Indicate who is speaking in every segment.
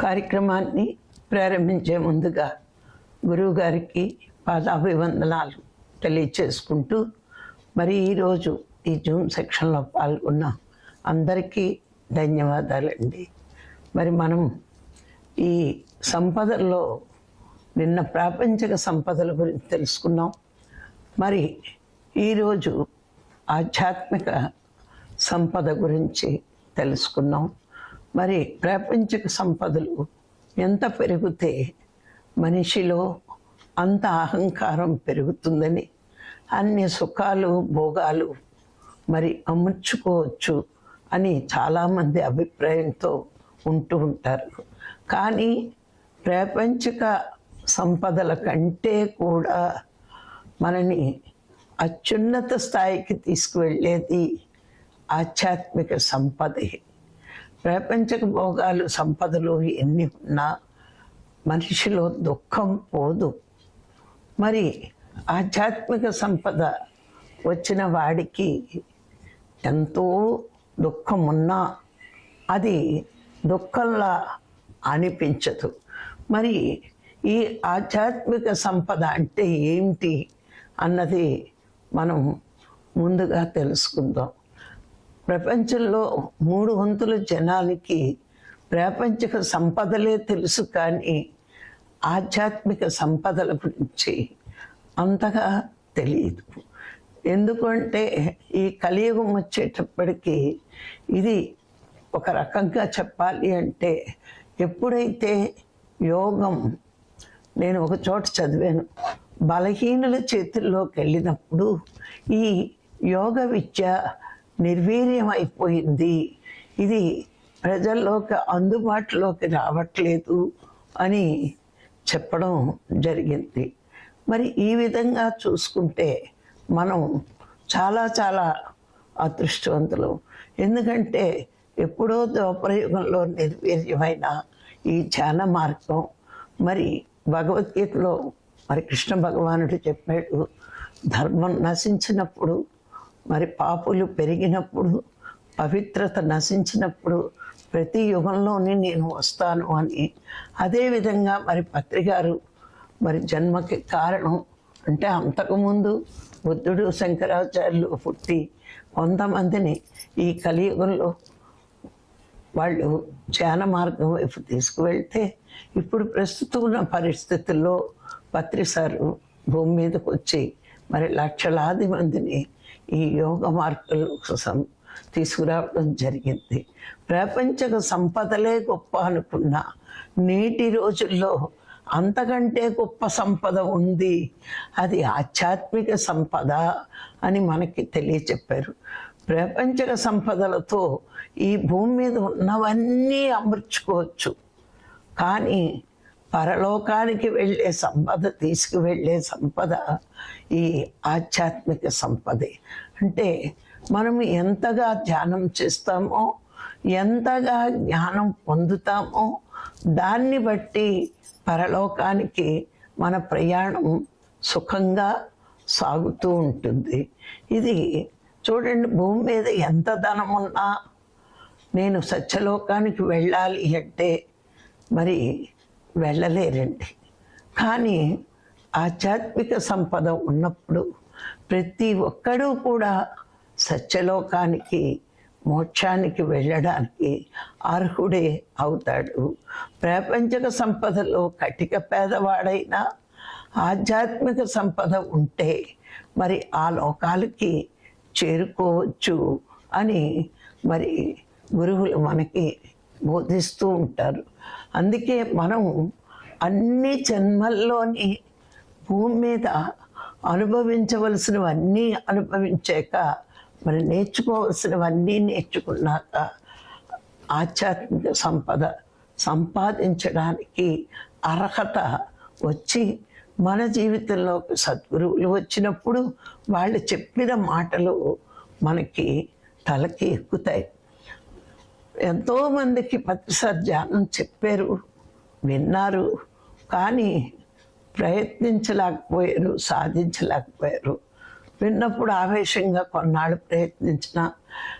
Speaker 1: కార్యక్రమాన్ని ప్రారంభించే ముందుగా గురువుగారికి పాదాభివందనాలు తెలియచేసుకుంటూ మరి ఈరోజు ఈ జూమ్ సెక్షన్లో పాల్గొన్న అందరికీ ధన్యవాదాలండి. మరి మనం ఈ సంపదల్లో నిన్న ప్రాపంచిక సంపదల గురించి తెలుసుకున్నాం. మరి ఈరోజు ఆధ్యాత్మిక సంపద గురించి తెలుసుకున్నాం. మరి ప్రాపంచిక సంపదలు ఎంత పెరిగితే మనిషిలో అంత అహంకారం పెరుగుతుందని అన్ని సుఖాలు భోగాలు మరి అమర్చుకోవచ్చు అని చాలామంది అభిప్రాయంతో ఉంటూ ఉంటారు. కానీ ప్రాపంచిక సంపదల కంటే కూడా మనని అత్యున్నత స్థాయికి తీసుకువెళ్ళేది ఆధ్యాత్మిక సంపదే. ప్రపంచక భోగాలు సంపదలు ఎన్ని ఉన్నా మనిషిలో దుఃఖం పోదు. మరి ఆధ్యాత్మిక సంపద వచ్చిన వాడికి ఎంతో దుఃఖం ఉన్నా అది దుఃఖంలా అనిపించదు. మరి ఈ ఆధ్యాత్మిక సంపద అంటే ఏమిటి అన్నది మనం ముందుగా తెలుసుకుందాం. ప్రపంచంలో మూడు వంతుల జనాలకి ప్రాపంచిక సంపదలే తెలుసు కానీ ఆధ్యాత్మిక సంపదల గురించి అంతగా తెలియదు. ఎందుకంటే ఈ కలియుగం వచ్చేటప్పటికి ఇది ఒక రకంగా చెప్పాలి అంటే ఎప్పుడైతే యోగం నేను ఒక చోట చదివాను బలహీనుల చేతుల్లోకి వెళ్ళినప్పుడు ఈ యోగ విద్య నిర్వీర్యం అయిపోయింది ఇది ప్రజల్లోకి అందుబాటులోకి రావట్లేదు అని చెప్పడం జరిగింది. మరి ఈ విధంగా చూసుకుంటే మనం చాలా చాలా అదృష్టవంతులు. ఎందుకంటే ఎప్పుడో ద్వాపరయుగంలో నిర్వీర్యమైన ఈ ధ్యాన మార్గం మరి భగవద్గీతలో మరి కృష్ణ భగవానుడు చెప్పాడు ధర్మం నశించినప్పుడు మరి పాపులు పెరిగినప్పుడు పవిత్రత నశించినప్పుడు ప్రతి యుగంలోనే నేను వస్తాను అని. అదేవిధంగా మరి పత్రికారు మరి జన్మకి కారణం అంటే అంతకుముందు బుద్ధుడు శంకరాచార్యులు పుట్టి కొంతమందిని ఈ కలియుగంలో వాళ్ళు ధ్యాన మార్గం వైపు తీసుకువెళ్తే ఇప్పుడు ప్రస్తుతం ఉన్న పరిస్థితుల్లో పత్రిసారు భూమి మీదకి వచ్చి మరి లక్షలాది మందిని ఈ యోగ మార్పులు కోసం తీసుకురావడం జరిగింది. ప్రపంచక సంపదలే గొప్ప అనుకున్న నేటి రోజుల్లో అంతకంటే గొప్ప సంపద ఉంది. అది ఆధ్యాత్మిక సంపద అని మనకి తెలియచెప్పారు. ప్రపంచక సంపదలతో ఈ భూమి మీద ఉన్నవన్నీ అమర్చుకోవచ్చు. కానీ పరలోకానికి వెళ్ళే సంపద తీసుకువెళ్ళే సంపద ఈ ఆధ్యాత్మిక సంపదే. అంటే మనం ఎంతగా ధ్యానం చేస్తామో ఎంతగా జ్ఞానం పొందుతామో దాన్ని బట్టి పరలోకానికి మన ప్రయాణం సుఖంగా సాగుతూ ఉంటుంది. ఇది చూడండి భూమి మీద ఎంత ధనం ఉన్నా నేను సత్యలోకానికి వెళ్ళాలి అంటే మరి వెళ్ళలేరండి. కానీ ఆధ్యాత్మిక సంపద ఉన్నప్పుడు ప్రతి ఒక్కడూ కూడా సత్యలోకానికి మోక్షానికి వెళ్ళడానికి అర్హుడే అవుతాడు. ప్రాపంచక సంపదలో కటిక పేదవాడైనా ఆధ్యాత్మిక సంపద ఉంటే మరి ఆ లోకాలకి చేరుకోవచ్చు అని మరి గురువులు మనకి బోధిస్తూ ఉంటారు. అందుకే మనం అన్ని జన్మల్లోని భూమి మీద అనుభవించవలసినవన్నీ అనుభవించాక మరి నేర్చుకోవలసినవన్నీ నేర్చుకున్నాక ఆధ్యాత్మిక సంపద సంపాదించడానికి అర్హత వచ్చి మన జీవితంలోకి సద్గురువులు వచ్చినప్పుడు వాళ్ళు చెప్పిన మాటలు మనకి తలకి ఎక్కుతాయి. ఎంతోమందికి ప్రతిసారి ధ్యానం చెప్పారు. విన్నారు. కానీ ప్రయత్నించలేకపోయారు సాధించలేకపోయారు. విన్నప్పుడు ఆవేశంగా కొన్నాళ్ళు ప్రయత్నించిన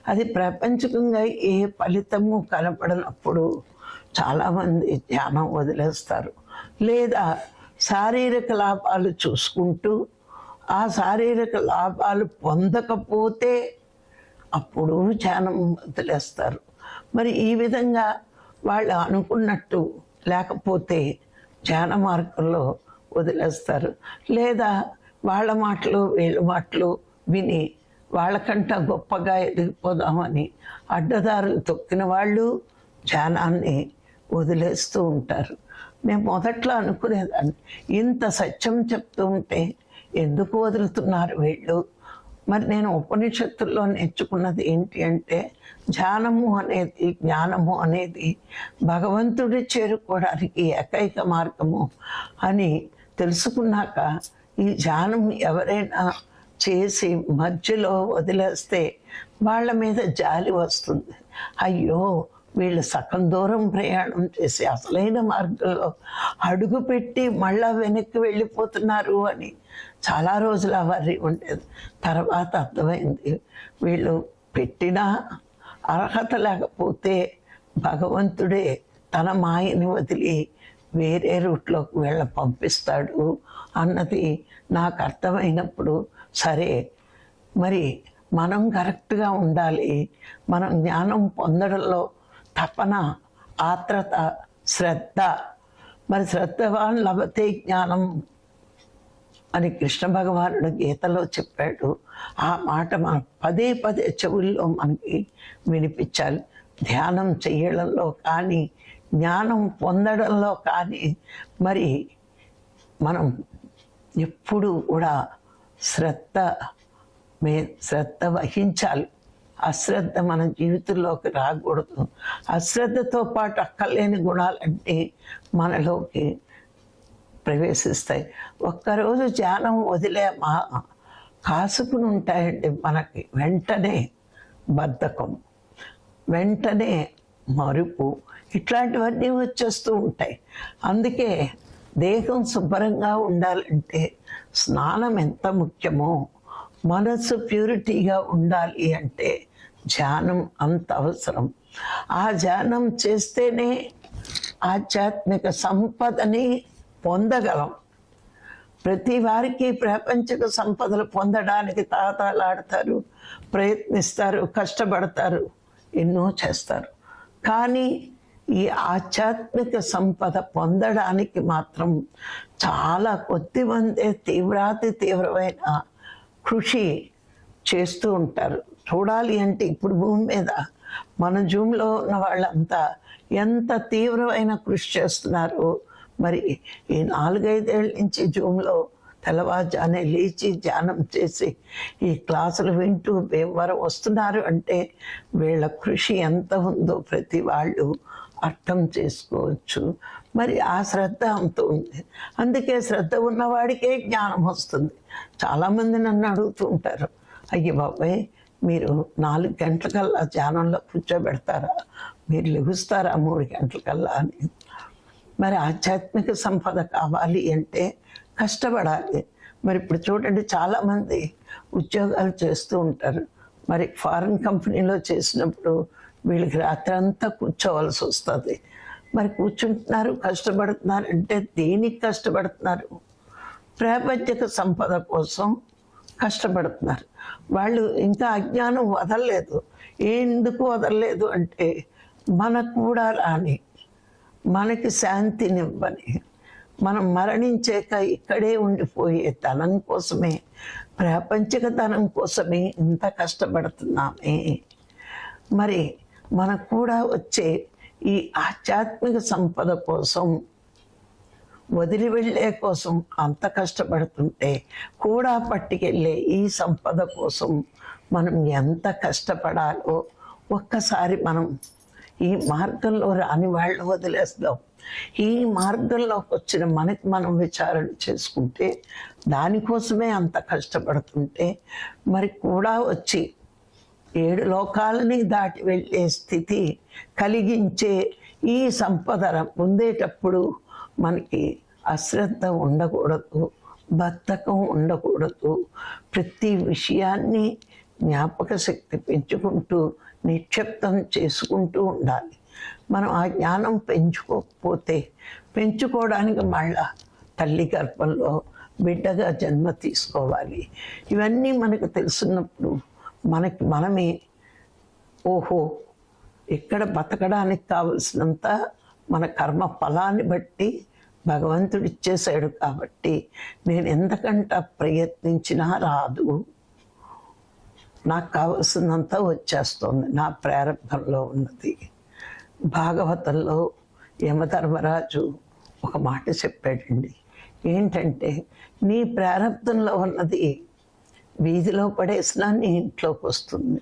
Speaker 1: అది ప్రపంచకంగా ఏ ఫలితము కనపడనప్పుడు చాలామంది ధ్యానం వదిలేస్తారు. లేదా శారీరక లాభాలు చూసుకుంటూ ఆ శారీరక లాభాలు పొందకపోతే అప్పుడు ధ్యానం వదిలేస్తారు. మరి ఈ విధంగా వాళ్ళు అనుకున్నట్టు లేకపోతే ధ్యాన మార్గంలో వదిలేస్తారు. లేదా వాళ్ళ మాటలు వీళ్ళ మాటలు విని వాళ్ళకంట గొప్పగా ఎదిగిపోదామని అడ్డదారులు తొక్కిన వాళ్ళు ధ్యానాన్ని వదిలేస్తూ ఉంటారు. మేము మొదట్లో అనుకునేదాన్ని ఇంత సత్యం చెప్తూ ఉంటే ఎందుకు వదులుతున్నారు వీళ్ళు? మరి నేను ఉపనిషత్తుల్లో నేర్చుకున్నది ఏంటి అంటే ధ్యానము అనేది జ్ఞానము అనేది భగవంతుడి చేరుకోవడానికి ఏకైక మార్గము అని తెలుసుకున్నాక ఈ ధ్యానం ఎవరైనా చేసి మధ్యలో వదిలేస్తే వాళ్ళ మీద జాలి వస్తుంది. అయ్యో వీళ్ళు సగం దూరం ప్రయాణం చేసి అసలైన మార్గంలో అడుగుపెట్టి మళ్ళా వెనక్కి వెళ్ళిపోతున్నారు అని చాలా రోజులు వరి ఉండేది. తర్వాత అర్థమైంది వీళ్ళు పెట్టినా అర్హత లేకపోతే భగవంతుడే తన మాయని వదిలి వేరే రూట్లోకి వీళ్ళ పంపిస్తాడు అన్నది నాకు అర్థమైనప్పుడు సరే మరి మనం కరెక్ట్గా ఉండాలి. మనం జ్ఞానం పొందడంలో తపన ఆత్రత శ్రద్ధ. మరి శ్రద్ధవాన్ లభతే జ్ఞానం. అని కృష్ణ భగవానుడు గీతలో చెప్పాడు. ఆ మాట మా పదే పదే చెవుల్లో మనకి వినిపించాలి. ధ్యానం చేయడంలో కానీ జ్ఞానం పొందడంలో కానీ మరి మనం ఎప్పుడు కూడా శ్రద్ధ మే శ్రద్ధ వహించాలి. అశ్రద్ధ మన జీవితంలోకి రాకూడదు. అశ్రద్ధతో పాటు అక్కర్లేని గుణాలంటే మనలోకి ప్రవేశిస్తాయి. ఒక్కరోజు ధ్యానం వదిలే మా కాసుకుని ఉంటాయండి మనకి. వెంటనే బద్ధకం వెంటనే మరుపు ఇట్లాంటివన్నీ వచ్చేస్తూ ఉంటాయి. అందుకే దేహం శుభ్రంగా ఉండాలంటే స్నానం ఎంత ముఖ్యమో మనసు ప్యూరిటీగా ఉండాలి అంటే ధ్యానం అంత అవసరం. ఆ ధ్యానం చేస్తేనే ఆధ్యాత్మిక సంపదని పొందగలం. ప్రతి వారికి ప్రపంచక సంపదలు పొందడానికి తాతాలాడతారు ప్రయత్నిస్తారు కష్టపడతారు ఎన్నో చేస్తారు. కానీ ఈ ఆధ్యాత్మిక సంపద పొందడానికి మాత్రం చాలా కొద్ది మందే తీవ్రాతి తీవ్రమైన కృషి చేస్తూ ఉంటారు. చూడాలి అంటే ఇప్పుడు భూమి మీద మన జూమ్లో ఉన్న వాళ్ళంతా ఎంత తీవ్రమైన కృషి చేస్తున్నారో మరి ఈ నాలుగైదేళ్ళ నుంచి జూమ్లో తెల్లవారుజానే లేచి ధ్యానం చేసి ఈ క్లాసులు వింటూ ఎవరు వస్తున్నారు అంటే వీళ్ళ కృషి ఎంత ఉందో ప్రతి వాళ్ళు అర్థం చేసుకోవచ్చు. మరి ఆ శ్రద్ధ అంత ఉంది. అందుకే శ్రద్ధ ఉన్నవాడికే జ్ఞానం వస్తుంది. చాలామంది నన్ను అడుగుతూ ఉంటారు అయ్య బాబాయ్ మీరు నాలుగు గంటలకల్లా ధ్యానంలో కూర్చోబెడతారా? మీరు లెగుస్తారా మూడు గంటలకల్లా? అని. మరి ఆధ్యాత్మిక సంపద కావాలి అంటే కష్టపడాలి. మరి ఇప్పుడు చూడండి చాలామంది ఉద్యోగాలు చేస్తూ ఉంటారు. మరి ఫారిన్ కంపెనీలో చేసినప్పుడు వీళ్ళకి రాత్రి అంతా కూర్చోవలసి వస్తుంది. మరి కూర్చుంటున్నారు కష్టపడుతున్నారు అంటే దేనికి కష్టపడుతున్నారు? ప్రాపంచిక సంపద కోసం కష్టపడుతున్నారు. వాళ్ళు ఇంకా అజ్ఞానం వదలలేదు. ఎందుకు వదలలేదు అంటే మనకు కూడా రాని మనకి శాంతినివ్వని మనం మరణించాక ఇక్కడే ఉండిపోయే ధనం కోసమే ప్రాపంచిక ధనం కోసమే ఇంత కష్టపడుతున్నామే. మరి మనకు కూడా వచ్చే ఈ ఆధ్యాత్మిక సంపద కోసం వదిలి వెళ్ళే కోసం అంత కష్టపడుతుంటే కూడా పట్టుకెళ్ళే ఈ సంపద కోసం మనం ఎంత కష్టపడాలో ఒక్కసారి మనం ఈ మార్గంలో రాని వాళ్ళు వదిలేస్తాం. ఈ మార్గంలోకి వచ్చిన మనకి మనం విచారణ చేసుకుంటే దానికోసమే అంత కష్టపడుతుంటే మరి కూడా వచ్చి ఏడు లోకాలని దాటి వెళ్ళే స్థితి కలిగించే ఈ సంపద పొందేటప్పుడు మనకి అశ్రద్ధ ఉండకూడదు బద్ధకం ఉండకూడదు. ప్రతి విషయాన్ని జ్ఞాపక శక్తి పెంచుకుంటూ నిక్షిప్తం చేసుకుంటూ ఉండాలి. మనం ఆ జ్ఞానం పెంచుకోకపోతే పెంచుకోవడానికి మళ్ళా తల్లి గర్భంలో బిడ్డగా జన్మ తీసుకోవాలి. ఇవన్నీ మనకు తెలుసున్నప్పుడు మనకి మనమే ఓహో ఇక్కడ బతకడానికి కావలసినంత మన కర్మ ఫలాన్ని బట్టి భగవంతుడు ఇచ్చేసాడు కాబట్టి నేను ఎంతకంట ప్రయత్నించినా రాదు. నాకు కావలసినంత వచ్చేస్తుంది. నా ప్రారంభంలో ఉన్నది. భాగవతంలో యమధర్మరాజు ఒక మాట చెప్పాడండి. ఏంటంటే నీ ప్రారంభంలో ఉన్నది వీధిలో పడేసినా నీ ఇంట్లోకి వస్తుంది.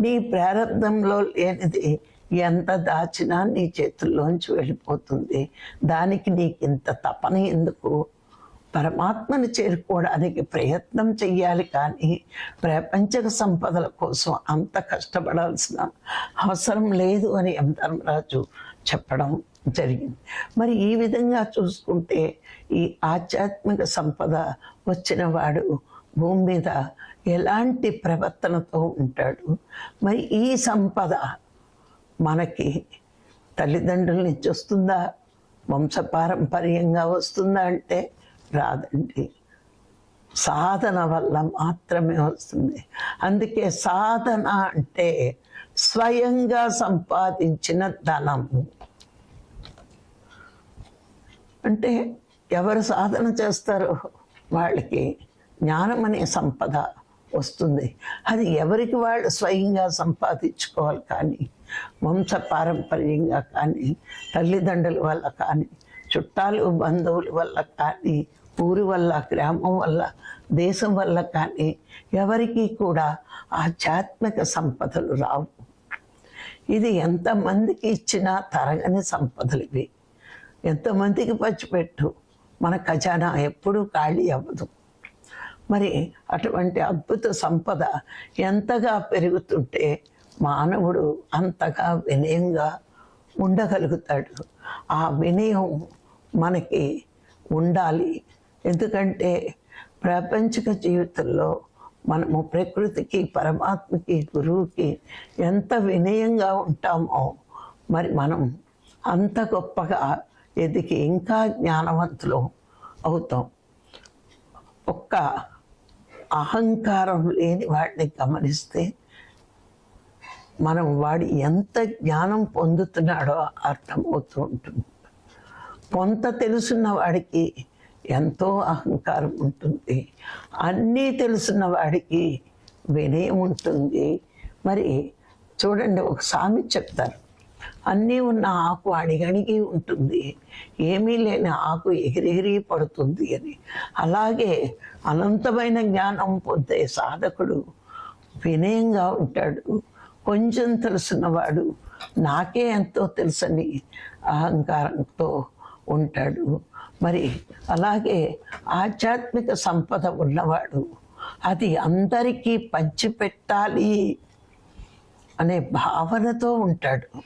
Speaker 1: నీ ప్రారంభంలో లేనిది ఎంత దాచినా నీ చేతుల్లోంచి వెళ్ళిపోతుంది. దానికి నీకు ఇంత తపన ఎందుకు? పరమాత్మను చేరుకోవడానికి ప్రయత్నం చెయ్యాలి కానీ ప్రపంచక సంపదల కోసం అంత కష్టపడాల్సిన అవసరం లేదు అని ఎం. ధర్మరాజు చెప్పడం జరిగింది. మరి ఈ విధంగా చూసుకుంటే ఈ ఆధ్యాత్మిక సంపద వచ్చిన వాడు భూమి మీద ఎలాంటి ప్రవర్తనతో ఉంటాడు? మరి ఈ సంపద మనకి తల్లిదండ్రుల నుంచి వస్తుందా? వంశపారంపర్యంగా వస్తుందా అంటే రాదండి. సాధన వల్ల మాత్రమే వస్తుంది. అందుకే సాధన అంటే స్వయంగా సంపాదించిన ధనం. అంటే ఎవరు సాధన చేస్తారో వాళ్ళకి జ్ఞానం అనే సంపద వస్తుంది. అది ఎవరికి వాళ్ళు స్వయంగా సంపాదించుకోవాలి కానీ వంశ పారంపర్యంగా కానీ తల్లిదండ్రుల వల్ల కానీ చుట్టాలు బంధువుల వల్ల కానీ ఊరి వల్ల గ్రామం వల్ల దేశం వల్ల కానీ ఎవరికి కూడా ఆధ్యాత్మిక సంపదలు రావు. ఇది ఎంతమందికి ఇచ్చినా తరగని సంపదలు ఇవి. ఎంతమందికి పంచిపెట్టు? మన ఖజానా ఎప్పుడూ ఖాళీ అవ్వదు. మరి అటువంటి అద్భుత సంపద ఎంతగా పెరుగుతుంటే మానవుడు అంతగా వినయంగా ఉండగలుగుతాడు. ఆ వినయం మనకి ఉండాలి. ఎందుకంటే ప్రాపంచిక జీవితంలో మనము ప్రకృతికి పరమాత్మకి గురువుకి ఎంత వినయంగా ఉంటామో మరి మనం అంత గొప్పగా ఎదిగి ఇంకా జ్ఞానవంతులు అవుతాం. ఒక్క అహంకారం లేని వాడిని గమనిస్తే మనం వాడు ఎంత జ్ఞానం పొందుతున్నాడో అర్థమవుతూ ఉంటుంది. కొంత తెలుసున్న వాడికి ఎంతో అహంకారం ఉంటుంది. అన్నీ తెలుసున్న వాడికి వినయం ఉంటుంది. మరి చూడండి ఒక సామి చెప్తారు అన్నీ ఉన్న ఆకు అణిగణిగి ఉంటుంది. ఏమీ లేని ఆకు ఎగిరెగిరి పడుతుంది అని. అలాగే అనంతమైన జ్ఞానం పొందే సాధకుడు వినయంగా ఉంటాడు. కొంచెం తెలుసున్నవాడు నాకే ఎంతో తెలుసని అహంకారంతో ఉంటాడు. మరి అలాగే ఆధ్యాత్మిక సంపద ఉన్నవాడు అది అందరికీ పంచిపెట్టాలి అనే భావనతో ఉంటాడు.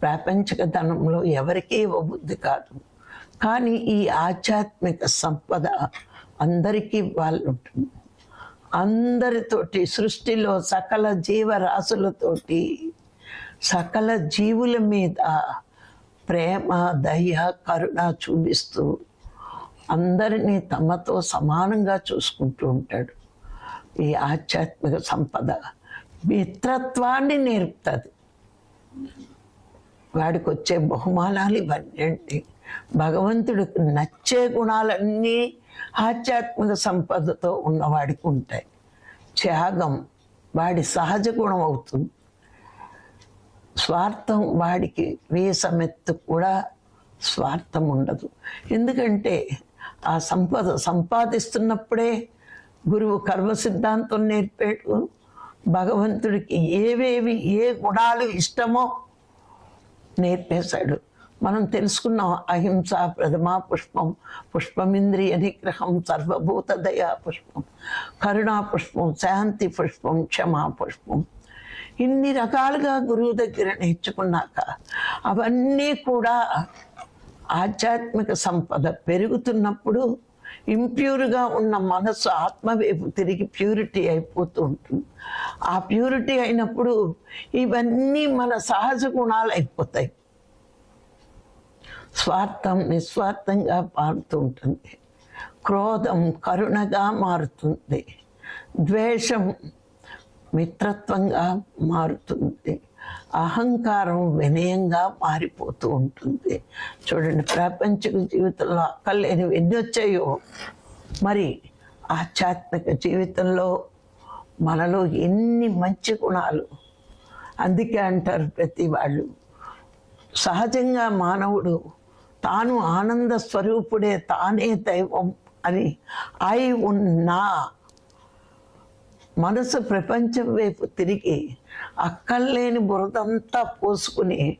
Speaker 1: ప్రాపంచిక ధనంలో ఎవరికీ ఇవ్వబుద్ధి కాదు. కానీ ఈ ఆధ్యాత్మిక సంపద అందరికీ ఇవ్వాలి ఉంటుంది అందరితోటి సృష్టిలో సకల జీవరాశులతోటి సకల జీవుల మీద ప్రేమ దయ కరుణ చూపిస్తూ అందరినీ తమతో సమానంగా చూసుకుంటూ ఉంటాడు. ఈ ఆధ్యాత్మిక సంపద మిత్రత్వాన్ని నేర్పుతుంది. వాడికి వచ్చే బహుమానాలు ఇవన్నీ అండి భగవంతుడికి నచ్చే గుణాలన్నీ ఆధ్యాత్మిక సంపదతో ఉన్నవాడికి ఉంటాయి. త్యాగం వాడి సహజ గుణం అవుతుంది. స్వార్థం వాడికి వేసమెత్తు కూడా స్వార్థం ఉండదు ఎందుకంటే ఆ సంపద సంపాదిస్తున్నప్పుడే గురువు కర్మ సిద్ధాంతం నేర్పాడు. భగవంతుడికి ఏవేవి ఏ గుణాలు ఇష్టమో నేర్పేశాడు. మనం తెలుసుకున్నాం అహింస ప్రథమా పుష్పం పుష్పమింద్రియ నిగ్రహం సర్వభూత దయా పుష్పం కరుణా పుష్పం శాంతి పుష్పం క్షమా పుష్పం. ఇన్ని రకాలుగా గురువు దగ్గర నేర్చుకున్నాక అవన్నీ కూడా ఆధ్యాత్మిక సంపద పెరుగుతున్నప్పుడు ఇంప్యూర్గా ఉన్న మనసు ఆత్మ వైపు తిరిగి ప్యూరిటీ అయిపోతూ ఉంటుంది. ఆ ప్యూరిటీ అయినప్పుడు ఇవన్నీ మన సహజ గుణాలు అయిపోతాయి. స్వార్థం నిస్వార్థంగా మారుతూ ఉంటుంది. క్రోధం కరుణగా మారుతుంది. ద్వేషం మిత్రత్వంగా మారుతుంది. అహంకారం వినయంగా మారిపోతూ ఉంటుంది. చూడండి ప్రాపంచిక జీవితంలో అక్కర్లేనివి ఎన్ని వచ్చాయో. మరి ఆధ్యాత్మిక జీవితంలో మనలో ఎన్ని మంచి గుణాలు. అందుకే అంటారు ప్రతి వాళ్ళు సహజంగా మానవుడు తాను ఆనంద స్వరూపుడే తానే దైవం అని. అయి ఉన్నా మనసు ప్రపంచం వైపు తిరిగి అక్కర్లేని బురదంతా పోసుకుని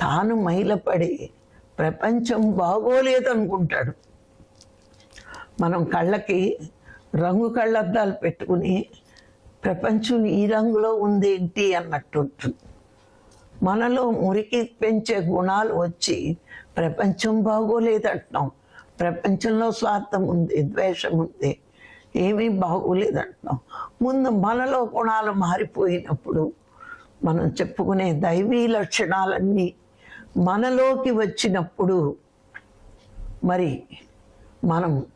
Speaker 1: తాను మైలపడి ప్రపంచం బాగోలేదనుకుంటాడు. మనం కళ్ళకి రంగు కళ్ళద్దాలు పెట్టుకుని ప్రపంచం ఈ రంగులో ఉంది ఏంటి అన్నట్టు ఉంటుంది మనలో మురికి పెంచే గుణాలు వచ్చి ప్రపంచం బాగోలేదంటున్నాం. ప్రపంచంలో స్వార్థం ఉంది ద్వేషం ఉంది ఏమీ బాగోలేదంటున్నాం ముందు మనలో గుణాలు మారిపోయినప్పుడు మనం చెప్పుకునే దైవీ లక్షణాలన్నీ మనలోకి వచ్చినప్పుడు మరి మనం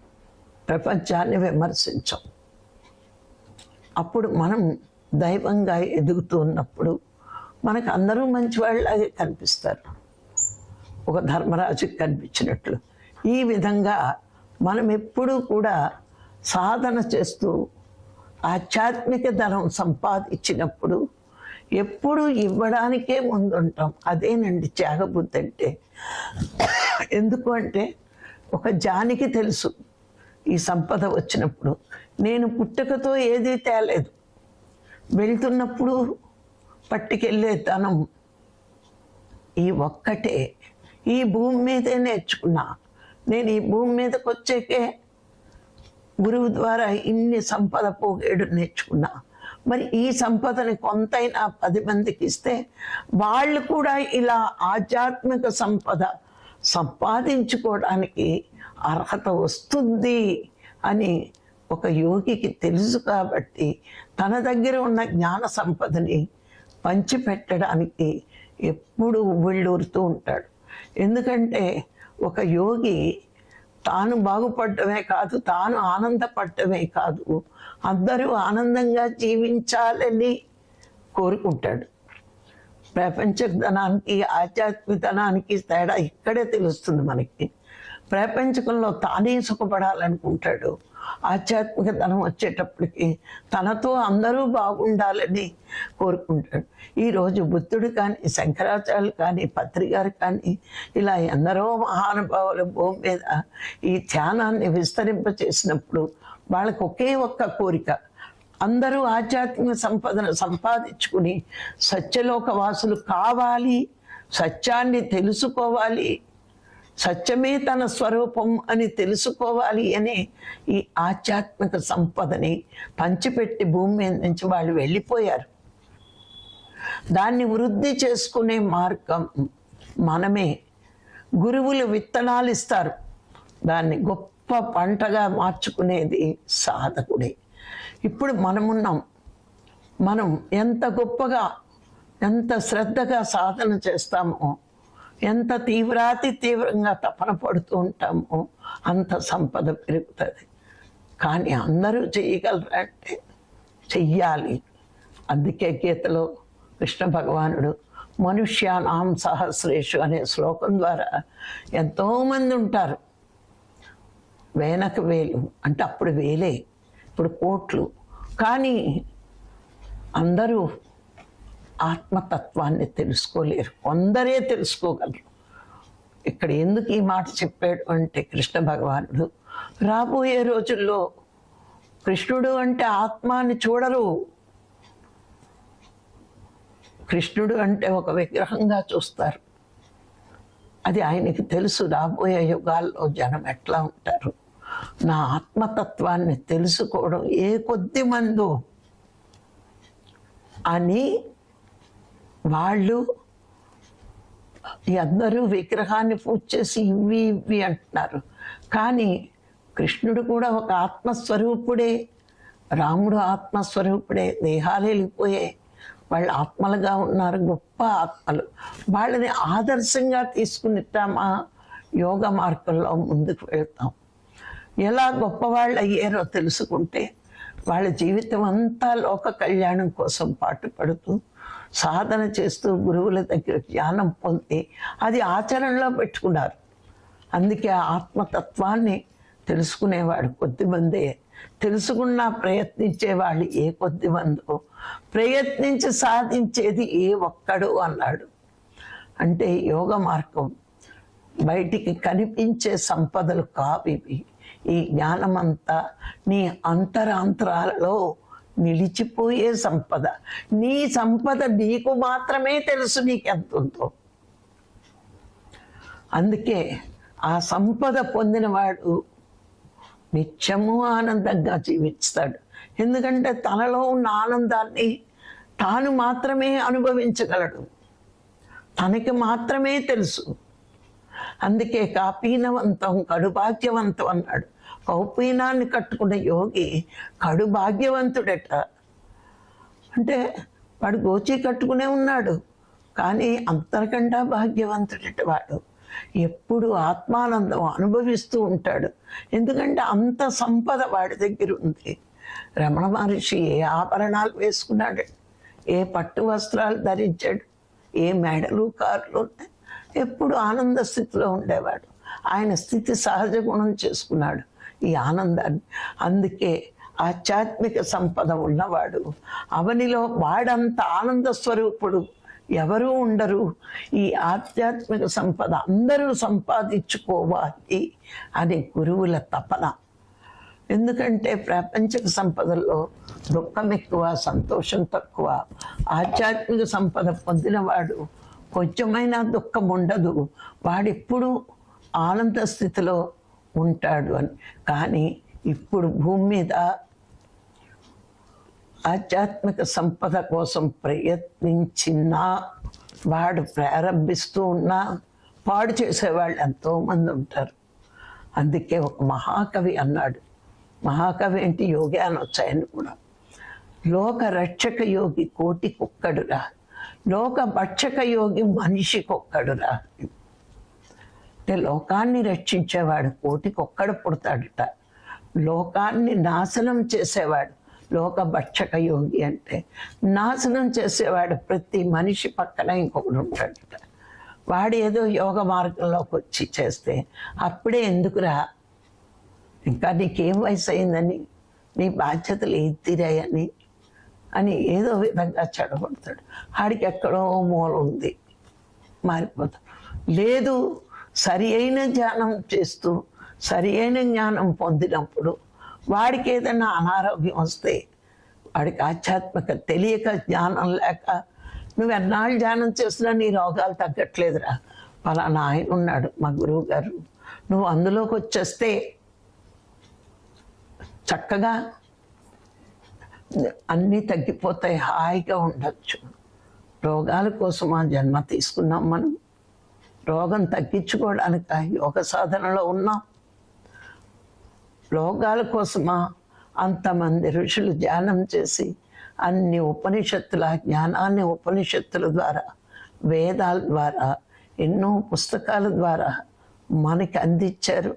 Speaker 1: ప్రపంచాన్ని విమర్శించాం. అప్పుడు మనం దైవంగా ఎదుగుతూ ఉన్నప్పుడు మనకు అందరూ మంచివాళ్ళలాగే కనిపిస్తారు. ఒక ధర్మరాజుకి కనిపించినట్లు. ఈ విధంగా మనం ఎప్పుడూ కూడా సాధన చేస్తూ ఆధ్యాత్మిక ధనం సంపాదించినప్పుడు ఎప్పుడు ఇవ్వడానికే ముందుంటాం. అదేనండి త్యాగబుద్ధి అంటే. ఎందుకు అంటే ఒక జానికి తెలుసు ఈ సంపద వచ్చినప్పుడు. నేను పుట్టుకతో ఏదీ తేలేదు. వెళ్తున్నప్పుడు పట్టుకెళ్ళే ధనం ఈ ఒక్కటే. ఈ భూమి మీదే నేర్చుకున్నా. నేను ఈ భూమి మీదకి వచ్చాకే గురువు ద్వారా ఇన్ని సంపద పోగేడు నేర్చుకున్నా. మరి ఈ సంపదని కొంతైనా పది మందికి ఇస్తే వాళ్ళు కూడా ఇలా ఆధ్యాత్మిక సంపద సంపాదించుకోవడానికి అర్హత వస్తుంది అని ఒక యోగికి తెలుసు కాబట్టి తన దగ్గర ఉన్న జ్ఞాన సంపదని పంచిపెట్టడానికి ఎప్పుడూ ఉవ్విళ్ళూరుతూ ఉంటాడు. ఎందుకంటే ఒక యోగి తాను బాగుపడటమే కాదు తాను ఆనందపడటమే కాదు. అందరూ ఆనందంగా జీవించాలని కోరుకుంటాడు. ప్రపంచ ధనానికి ఆధ్యాత్మికతనానికి తేడా ఇక్కడే తెలుస్తుంది మనకి. ప్రపంచకంలో తానే సుఖపడాలనుకుంటాడు. ఆధ్యాత్మిక ధనం వచ్చేటప్పటికి తనతో అందరూ బాగుండాలని కోరుకుంటాడు. ఈరోజు బుద్ధుడు కానీ శంకరాచార్యులు కానీ పత్రికారు కానీ ఇలా ఎందరో మహానుభావులు భూమి మీద ఈ ధ్యానాన్ని విస్తరింపచేసినప్పుడు వాళ్ళకు ఒకే ఒక్క కోరిక అందరూ ఆధ్యాత్మిక సంపదను సంపాదించుకుని సత్యలోక వాసులు కావాలి సత్యాన్ని తెలుసుకోవాలి సత్యమే తన స్వరూపం అని తెలుసుకోవాలి అనే ఈ ఆధ్యాత్మిక సంపదని పంచిపెట్టి భూమి మీద నుంచి వాళ్ళు వెళ్ళిపోయారు. దాన్ని వృద్ధి చేసుకునే మార్గం మనమే. గురువులు విత్తనాలు ఇస్తారు. దాన్ని గొప్ప పంటగా మార్చుకునేది సాధకుడే. ఇప్పుడు మనమున్నాం. మనం ఎంత గొప్పగా ఎంత శ్రద్ధగా సాధన చేస్తామో ఎంత తీవ్రాతి తీవ్రంగా తపన పడుతూ ఉంటామో అంత సంపద పెరుగుతుంది. కానీ అందరూ చేయగలరా అంటే చెయ్యాలి. అందుకే గీతలో కృష్ణ భగవానుడు మనుష్యానాం సహస్రేషు అనే శ్లోకం ద్వారా ఎంతోమంది ఉంటారు. వేనక వేలు అంటే అప్పుడు వేలే ఇప్పుడు కోట్లు. కానీ అందరూ ఆత్మతత్వాన్ని తెలుసుకోలేరు. కొందరే తెలుసుకోగలరు. ఇక్కడ ఎందుకు ఈ మాట చెప్పాడు అంటే కృష్ణ భగవానుడు రాబోయే రోజుల్లో కృష్ణుడు అంటే ఆత్మాని చూడరు. కృష్ణుడు అంటే ఒక విగ్రహంగా చూస్తారు. అది ఆయనకి తెలుసు రాబోయే యుగాల్లో జనం ఎట్లా ఉంటారు. నా ఆత్మతత్వాన్ని తెలుసుకోవడం ఏ కొద్ది మందో అని వాళ్ళు అందరూ విగ్రహాన్ని పూజ చేసి ఇవి ఇవి అంటున్నారు. కానీ కృష్ణుడు కూడా ఒక ఆత్మస్వరూపుడే రాముడు ఆత్మస్వరూపుడే దేహాలు వెళ్ళిపోయే వాళ్ళు ఆత్మలుగా ఉన్నారు గొప్ప ఆత్మలు. వాళ్ళని ఆదర్శంగా తీసుకునిట్టామా యోగ మార్గంలో ముందుకు వెళ్తాం. ఎలా గొప్పవాళ్ళు అయ్యారో తెలుసుకుంటే వాళ్ళ జీవితం అంతా లోక కళ్యాణం కోసం పాటుపడుతూ సాధన చేస్తూ గురువుల దగ్గర జ్ఞానం పొంది అది ఆచరణలో పెట్టుకున్నారు. అందుకే ఆత్మతత్వాన్ని తెలుసుకునేవాడు కొద్దిమందే. తెలుసుకున్నా ప్రయత్నించే వాళ్ళు ఏ కొద్ది మందో ప్రయత్నించి సాధించేది ఏ ఒక్కడు అన్నాడు. అంటే యోగ మార్గం. బయటికి కనిపించే సంపదలు కావివి. ఈ జ్ఞానమంతా నీ అంతరాంతరాలలో నిలిచిపోయే సంపద. నీ సంపద నీకు మాత్రమే తెలుసు నీకెంత ఉందో అందుకే ఆ సంపద పొందినవాడు నిత్యము ఆనందంగా జీవిస్తాడు. ఎందుకంటే తనలో ఉన్న ఆనందాన్ని తాను మాత్రమే అనుభవించగలడు. తనకి మాత్రమే తెలుసు. అందుకే కాపీనవంతం కడుభాగ్యవంతం అన్నాడు. కౌపీనాన్ని కట్టుకున్న యోగి కడు భాగ్యవంతుడట. అంటే వాడు గోచి కట్టుకునే ఉన్నాడు కానీ అంతకంటా భాగ్యవంతుడట వాడు. ఎప్పుడు ఆత్మానందం అనుభవిస్తూ ఉంటాడు. ఎందుకంటే అంత సంపద వాడి దగ్గర ఉంది. రమణ మహర్షి ఏ ఆభరణాలు వేసుకున్నాడు ఏ పట్టు వస్త్రాలు ధరించాడు ఏ మెడలు కార్లు ఎప్పుడు ఆనంద స్థితిలో ఉండేవాడు. ఆయన స్థితి సహజ గుణం చేసుకున్నాడు. ఈ ఆనందాన్ని. అందుకే ఆధ్యాత్మిక సంపద ఉన్నవాడు అవనిలో వాడంత ఆనంద స్వరూపుడు ఎవరూ ఉండరు. ఈ ఆధ్యాత్మిక సంపద అందరూ సంపాదించుకోవాలి అని గురువుల తపన. ఎందుకంటే ప్రాపంచిక సంపదల్లో దుఃఖం ఎక్కువ సంతోషం తక్కువ ఆధ్యాత్మిక సంపద పొందినవాడు కొంచెమైనా దుఃఖం ఉండదు. వాడెప్పుడు ఆనంద స్థితిలో ఉంటాడు అని. కానీ ఇప్పుడు భూమి మీద ఆధ్యాత్మిక సంపద కోసం ప్రయత్నించినా వాడు ప్రారంభిస్తూ ఉన్నా పాడు చేసేవాళ్ళు ఎంతోమంది ఉంటారు. అందుకే ఒక మహాకవి అన్నాడు. మహాకవి ఏంటి యోగి అని వచ్చాయని కూడా. లోక రక్షక యోగి కోటికొక్కడురా లోక భక్షక యోగి మనిషికొక్కడురా. అంటే లోకాన్ని రక్షించేవాడు. కోటికొక్కడు పుడతాడట. లోకాన్ని నాశనం చేసేవాడు. లోక భక్షక యోగి అంటే నాశనం చేసేవాడు. ప్రతి మనిషి పక్కన ఇంకొకడు ఉంటాడట. వాడు ఏదో యోగ మార్గంలోకి వచ్చి చేస్తే అప్పుడే ఎందుకురా? ఇంకా నీకేం వయసు అయిందని నీ బాధ్యతలు ఏది తీరాయని? అని ఏదో విధంగా చెడగొడతాడు. ఆడికి ఎక్కడో మూల ఉంది. మారిపోతాడు. లేదు సరి అయిన ధ్యానం చేస్తూ సరి అయిన జ్ఞానం పొందినప్పుడు వాడికి ఏదైనా అనారోగ్యం వస్తే వాడికి ఆధ్యాత్మిక తెలియక జ్ఞానం లేక నువ్వు ఎన్నాళ్ళు ధ్యానం చేసినా నీ రోగాలు తగ్గట్లేదురా. పలానా ఆయన ఉన్నాడు మా గురువు గారు. నువ్వు అందులోకి వచ్చేస్తే చక్కగా అన్నీ తగ్గిపోతాయి హాయిగా ఉండొచ్చు. రోగాల కోసం ఆ జన్మ తీసుకున్నాం మనం. రోగం తగ్గించుకోవడానికి యోగ సాధనలో ఉన్నాం. రోగాల కోసమా అంతమంది ఋషులు ధ్యానం చేసి అన్ని ఉపనిషత్తుల జ్ఞానాన్ని ఉపనిషత్తుల ద్వారా వేదాల ద్వారా ఎన్నో పుస్తకాల ద్వారా మనకి అందించారు.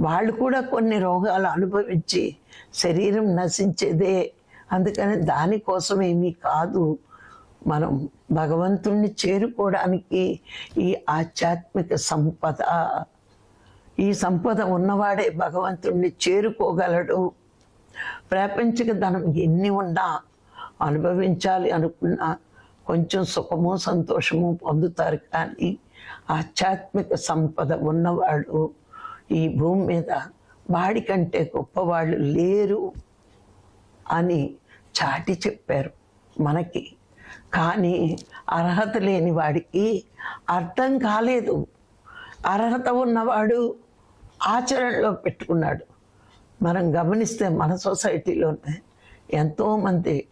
Speaker 1: వాళ్ళు కూడా కొన్ని రోగాలు అనుభవించి శరీరం నశించేదే. అందుకని దానికోసం ఏమీ కాదు. మనం భగవంతుణ్ణి చేరుకోవడానికి ఈ ఆధ్యాత్మిక సంపద ఈ సంపద ఉన్నవాడే భగవంతుణ్ణి చేరుకోగలడు. ప్రాపంచిక ధనం ఎన్ని ఉన్నా అనుభవించాలి అనుకున్నా కొంచెం సుఖము సంతోషము పొందుతారు కానీ ఆధ్యాత్మిక సంపద ఉన్నవాడు ఈ భూమి మీద వాడికంటే గొప్పవాళ్ళు లేరు అని చాటి చెప్పారు. మనకి కానీ అర్హత లేని వాడికి అర్థం కాలేదు. అర్హత ఉన్నవాడు ఆచరణలో పెట్టుకున్నాడు. మనం గమనిస్తే మన సొసైటీలోనే ఎంతోమంది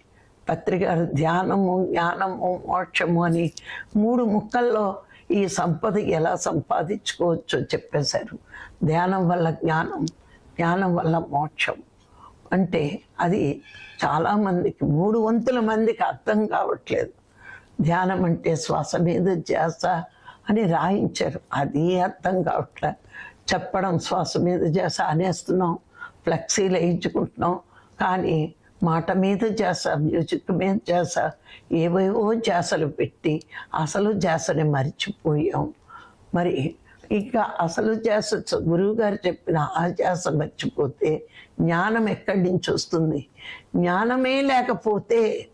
Speaker 1: పత్రికారు ధ్యానము జ్ఞానము మోక్షము అని మూడు ముక్కల్లో ఈ సంపద ఎలా సంపాదించుకోవచ్చో చెప్పేశారు. ధ్యానం వల్ల జ్ఞానం జ్ఞానం వల్ల మోక్షం. అంటే అది చాలామందికి మూడు వంతుల మందికి అర్థం కావట్లేదు. ధ్యానం అంటే శ్వాస మీద ధ్యాస అని రాయించారు. అది అర్థం కావట్లే. చెప్పడం శ్వాస మీద ధ్యాస అనేస్తున్నాం ఫ్లెక్సీలు వేయించుకుంటున్నాం కానీ మాట మీద చేస మ్యూజిక్ మీద చేస ఏవేవో చేసలు పెట్టి అసలు చేసని మర్చిపోయాం. మరి ఇంకా అసలు ధ్యాస గురువు గారు చెప్పిన ఆ ధ్యాస మర్చిపోతే జ్ఞానం ఎక్కడి నుంచి వస్తుంది? జ్ఞానమే లేకపోతే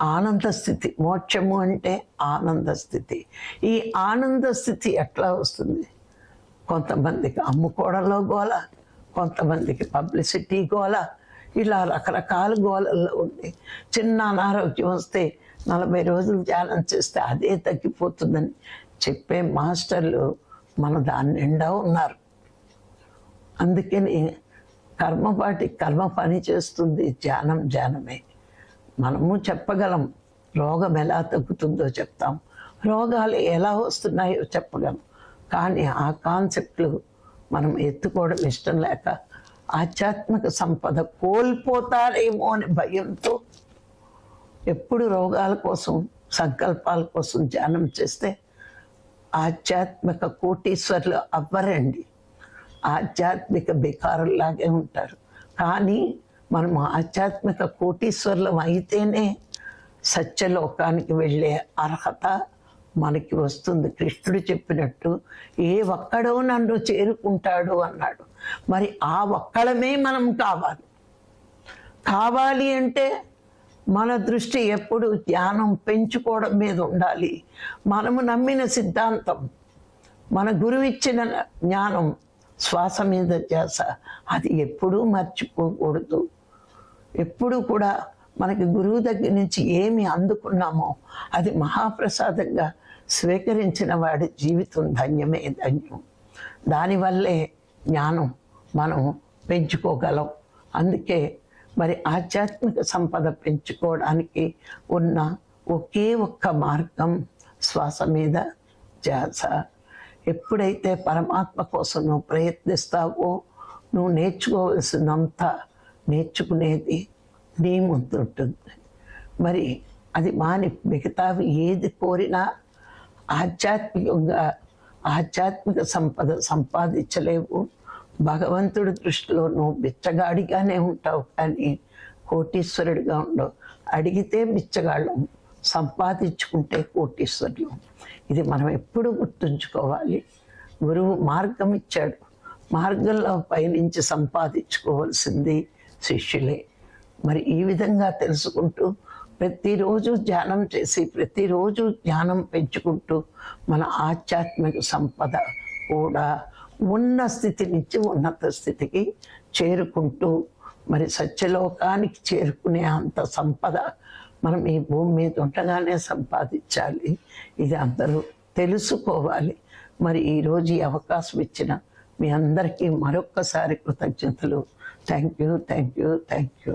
Speaker 1: ఆనంద స్థితి మోక్షము అంటే ఆనంద స్థితి. ఈ ఆనంద స్థితి ఎట్లా వస్తుంది? కొంతమందికి అమ్ముకోవడంలో గోల కొంతమందికి పబ్లిసిటీ గోల ఇలా రకరకాల గోలల్లో ఉంది. చిన్న అనారోగ్యం వస్తే నలభై రోజులు ధ్యానం చేస్తే అదే తగ్గిపోతుందని చెప్పే మాస్టర్లు మన దాని నిండా ఉన్నారు. అందుకని కర్మపాటి కర్మ పని చేస్తుంది ధ్యానం ధ్యానమే. మనము చెప్పగలం రోగం ఎలా తగ్గుతుందో చెప్తాం. రోగాలు ఎలా వస్తున్నాయో చెప్పగలం. కానీ ఆ కాన్సెప్ట్లు మనం ఎత్తుకోవడం ఇష్టం లేక ఆధ్యాత్మిక సంపద కోల్పోతారేమో అనే భయంతో ఎప్పుడు రోగాల కోసం సంకల్పాల కోసం ధ్యానం చేస్తే ఆధ్యాత్మిక కోటీశ్వర్లు అవ్వరండి. ఆధ్యాత్మిక బికారులాగే ఉంటారు. కానీ మనం ఆధ్యాత్మిక కోటీశ్వర్లం అయితేనే సత్యలోకానికి వెళ్ళే అర్హత మనకి వస్తుంది. కృష్ణుడు చెప్పినట్టు ఏ ఒక్కడో నన్ను చేరుకుంటాడు అన్నాడు. మరి ఆ ఒక్కడమే మనం కావాలి. కావాలి అంటే మన దృష్టి ఎప్పుడు ధ్యానం పెంచుకోవడం మీద ఉండాలి. మనము నమ్మిన సిద్ధాంతం మన గురువు ఇచ్చిన జ్ఞానం శ్వాస మీద ధ్యాస అది ఎప్పుడూ మర్చిపోకూడదు. ఎప్పుడు కూడా మనకి గురువు దగ్గర నుంచి ఏమి అందుకున్నామో అది మహాప్రసాదంగా స్వీకరించిన వాడి జీవితం ధన్యమే ధన్యం. దానివల్లే జ్ఞానం మనం పెంచుకోగలం. అందుకే మరి ఆధ్యాత్మిక సంపద పెంచుకోవడానికి ఉన్న ఒకే ఒక్క మార్గం శ్వాస మీద ధ్యాస. ఎప్పుడైతే పరమాత్మ కోసం నువ్వు ప్రయత్నిస్తావో నువ్వు నేర్చుకోవలసినంత నేర్చుకునేది నీ ముందు ఉంటుంది. మరి అది మాని మిగతావి ఏది కోరినా ఆధ్యాత్మికంగా ఆధ్యాత్మిక సంపద సంపాదించలేవు. భగవంతుడి దృష్టిలో నువ్వు బిచ్చగాడిగానే ఉంటావు కానీ కోటీశ్వరుడిగా ఉండవు. అడిగితే బిచ్చగాళ్ళం సంపాదించుకుంటే కోటీశ్వరులు. ఇది మనం ఎప్పుడు గుర్తుంచుకోవాలి. గురువు మార్గం ఇచ్చాడు. మార్గంలో పయనించి సంపాదించుకోవాల్సింది శిష్యులే. మరి ఈ విధంగా తెలుసుకుంటూ ప్రతిరోజు ధ్యానం చేసి ప్రతిరోజు జ్ఞానం పెంచుకుంటూ మన ఆధ్యాత్మిక సంపద కూడా ఉన్న స్థితి నుంచి ఉన్నత స్థితికి చేరుకుంటూ మరి సత్యలోకానికి చేరుకునే అంత సంపద మనం ఈ భూమి మీద ఉండగానే సంపాదించాలి. ఇది అందరూ తెలుసుకోవాలి. మరి ఈరోజు ఈ అవకాశం ఇచ్చిన మీ అందరికీ మరొక్కసారి కృతజ్ఞతలు. Thank you thank you thank you.